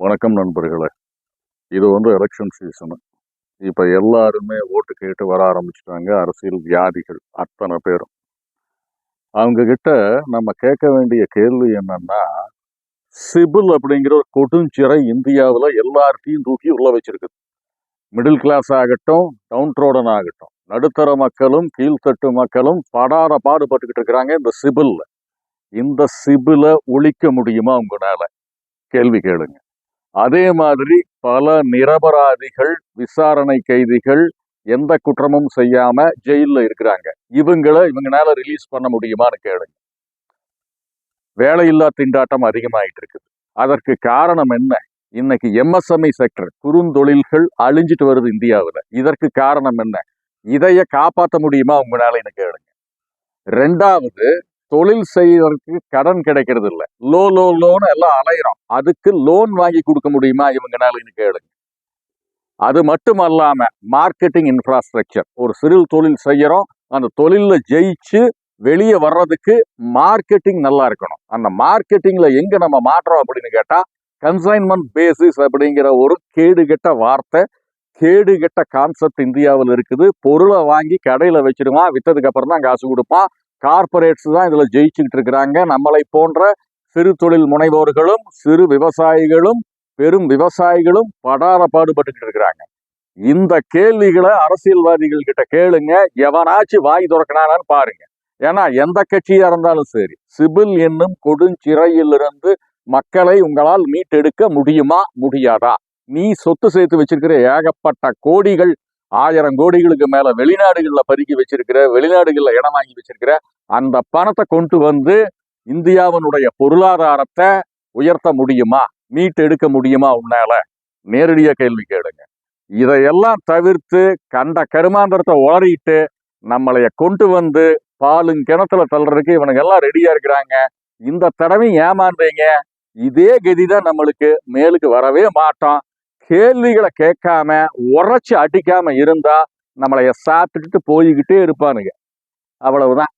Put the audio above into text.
வணக்கம் நண்பர்களே. இது வந்து எலெக்ஷன் சீசனு இப்போ எல்லாருமே ஓட்டு கேட்டு வர ஆரம்பிச்சிட்டாங்க. அரசியல் வியாதிகள் அத்தனை பேரும். அவங்கக்கிட்ட நம்ம கேட்க வேண்டிய கேள்வி என்னன்னா சிபில் அப்படிங்கிற ஒரு கொடுஞ்சிறை இந்தியாவில் எல்லார்ட்டையும் தூக்கி உள்ள வச்சிருக்குது மிடில் கிளாஸ் ஆகட்டும் டவுன் ரோடன் ஆகட்டும். நடுத்தர மக்களும் கீழ்த்தட்டு மக்களும் படாத பாடுபட்டுக்கிட்டு இருக்கிறாங்க இந்த சிபிலில். இந்த சிபிலை ஒழிக்க முடியுமா உங்களால்? கேள்வி கேளுங்க. அதே மாதிரி பல நிரபராதிகள் விசாரணை கைதிகள் எந்த குற்றமும் செய்யாம ஜெயில்ல இருக்கிறாங்க. இவங்கள இவங்கனால ரிலீஸ் பண்ண முடியுமான்னு கேளுங்க. வேலையில்லா திண்டாட்டம் அதிகமாயிட்டு இருக்குது அதற்கு காரணம் என்ன? இன்னைக்கு எம்எஸ்எம்இ செக்டர் குறுந்தொழில்கள் அழிஞ்சிட்டு வருது இந்தியாவில். இதற்கு காரணம் என்ன? இதைய காப்பாற்ற முடியுமா உங்களால எனக்கு கேளுங்க. ரெண்டாவது தொழில் செய்வதற்கு கடன் கிடைக்கிறது இல்லை லோ லோ லோன் எல்லாம் அலையிறோம். அதுக்கு லோன் வாங்கி கொடுக்க முடியுமா? இவங்கனால கேளுங்க. அது மட்டும் அல்லாம மார்க்கெட்டிங் இன்ஃப்ராஸ்ட்ரக்சர் ஒரு சிறு தொழில் செய்யறோம். அந்த தொழிலில் ஜெயிச்சு வெளியே வர்றதுக்கு மார்க்கெட்டிங் நல்லா இருக்கணும். அந்த மார்க்கெட்டிங்ல எங்க நம்ம மாற்றோம் அப்படின்னு கேட்டா கன்சைன்மெண்ட் பேசிஸ் அப்படிங்கிற ஒரு கேடுகெட்ட வார்த்தை கேடுகெட்ட கான்செப்ட் இந்தியாவில் இருக்குது. பொருளை வாங்கி கடையில் வச்சிருவான் விற்றதுக்கு அப்புறம் தான் காசு கொடுப்பான். கார்பரேட்ஸ் தான் இதில் ஜெயிச்சுக்கிட்டு இருக்கிறாங்க. நம்மளை போன்ற சிறு தொழில் முனைவோர்களும் சிறு விவசாயிகளும் பெரும் விவசாயிகளும் படார பாடுபட்டுக்கிட்டு இருக்கிறாங்க. இந்த கேள்விகளை அரசியல்வாதிகள் கிட்ட கேளுங்க. எவனாச்சும் வாய் துறக்கணான்னு பாருங்க. ஏன்னா எந்த கட்சியா இருந்தாலும் சரி சிபில் என்னும் கொடுஞ்சிறையிலிருந்து மக்களை உங்களால் மீட்டெடுக்க முடியுமா? முடியாதா? நீ சொத்து சேர்த்து வச்சிருக்கிற ஏகப்பட்ட கோடிகள் ஆயிரம் கோடிகளுக்கு மேல வெளிநாடுகள்ல பதுக்கி வச்சிருக்கிற வெளிநாடுகள்ல இடம் வாங்கி வச்சிருக்கிற அந்த பணத்தை கொண்டு வந்து இந்தியாவினுடைய பொருளாதாரத்தை உயர்த்த முடியுமா? மீட்டு எடுக்க முடியுமா உன்னால? நேரடியா கேள்வி கேளுங்க. இதையெல்லாம் தவிர்த்து கண்ட கருமாந்திரத்தை உளறிட்டு நம்மளைய கொண்டு வந்து பாலும் கிணத்துல தள்ளுறதுக்கு இவனுங்க எல்லாம் ரெடியா இருக்கிறாங்க. இந்த தடவை ஏமாந்தீங்க. இதே கதி தான் நம்மளுக்கு மேலுக்கு வரவே மாட்டோம். கேள்விகளை கேட்காம உரைச்சி அடிக்காம இருந்தா நம்மளைய சாப்பிட்டுட்டு போய்கிட்டே இருப்பானுங்க. அவ்வளவுதான்.